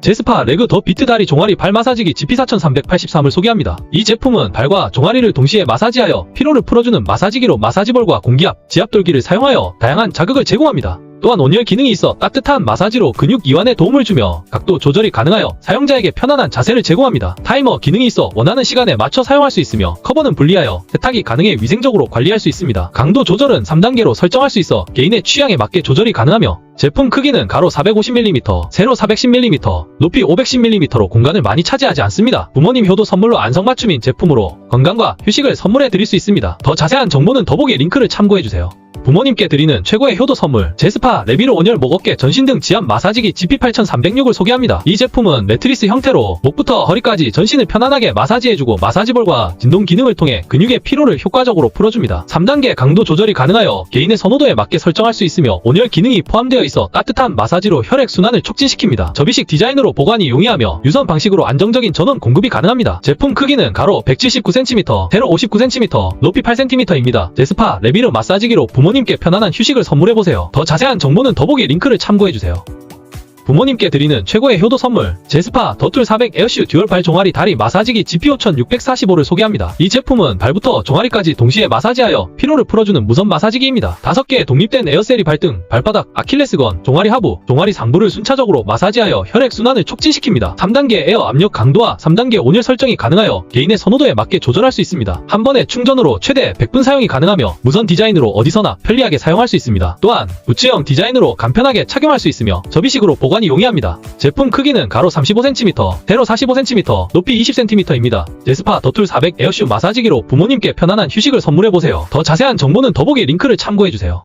제스파 레그 더 비트 다리 종아리 발 마사지기 GP4383을 소개합니다. 이 제품은 발과 종아리를 동시에 마사지하여 피로를 풀어주는 마사지기로 마사지볼과 공기압, 지압돌기를 사용하여 다양한 자극을 제공합니다. 또한 온열 기능이 있어 따뜻한 마사지로 근육 이완에 도움을 주며 각도 조절이 가능하여 사용자에게 편안한 자세를 제공합니다. 타이머 기능이 있어 원하는 시간에 맞춰 사용할 수 있으며 커버는 분리하여 세탁이 가능해 위생적으로 관리할 수 있습니다. 강도 조절은 3단계로 설정할 수 있어 개인의 취향에 맞게 조절이 가능하며 제품 크기는 가로 450mm, 세로 410mm, 높이 510mm로 공간을 많이 차지하지 않습니다. 부모님 효도 선물로 안성맞춤인 제품으로 건강과 휴식을 선물해 드릴 수 있습니다. 더 자세한 정보는 더보기 링크를 참고해 주세요. 부모님께 드리는 최고의 효도 선물 제스파 레비로 온열 목 어깨 전신 등 지압 마사지기 GP8306을 소개합니다. 이 제품은 매트리스 형태로 목부터 허리까지 전신을 편안하게 마사지해주고 마사지볼과 진동 기능을 통해 근육의 피로를 효과적으로 풀어줍니다. 3단계 강도 조절이 가능하여 개인의 선호도에 맞게 설정할 수 있으며 온열 기능이 포함되어 있어 따뜻한 마사지로 혈액 순환을 촉진시킵니다. 접이식 디자인으로 보관이 용이하며 유선 방식으로 안정적인 전원 공급이 가능합니다. 제품 크기는 가로 179cm, 세로 59cm, 높이 8cm입니다. 제스파 레비르 마사지기로 부모 님께 편안한 휴식을 선물해보세요. 더 자세한 정보는 더보기 링크를 참고해주세요. 부모님께 드리는 최고의 효도 선물 제스파 더툴 400 에어슈 듀얼 발 종아리 다리 마사지기 GP5645를 소개합니다. 이 제품은 발부터 종아리까지 동시에 마사지하여 피로를 풀어주는 무선 마사지기입니다. 5개의 독립된 에어셀이 발등, 발바닥, 아킬레스건, 종아리 하부, 종아리 상부를 순차적으로 마사지하여 혈액 순환을 촉진시킵니다. 3단계 에어 압력 강도와 3단계 온열 설정이 가능하여 개인의 선호도에 맞게 조절할 수 있습니다. 한 번에 충전으로 최대 100분 사용이 가능하며 무선 디자인으로 어디서나 편리하게 사용할 수 있습니다. 또한 부츠형 디자인으로 간편하게 착용할 수 있으며 접이식으로 보관이 용이합니다. 제품 크기는 가로 35cm, 세로 45cm, 높이 20cm입니다. 제스파 더툴 400 에어슈 마사지기로 부모님께 편안한 휴식을 선물해보세요. 더 자세한 정보는 더보기 링크를 참고해주세요.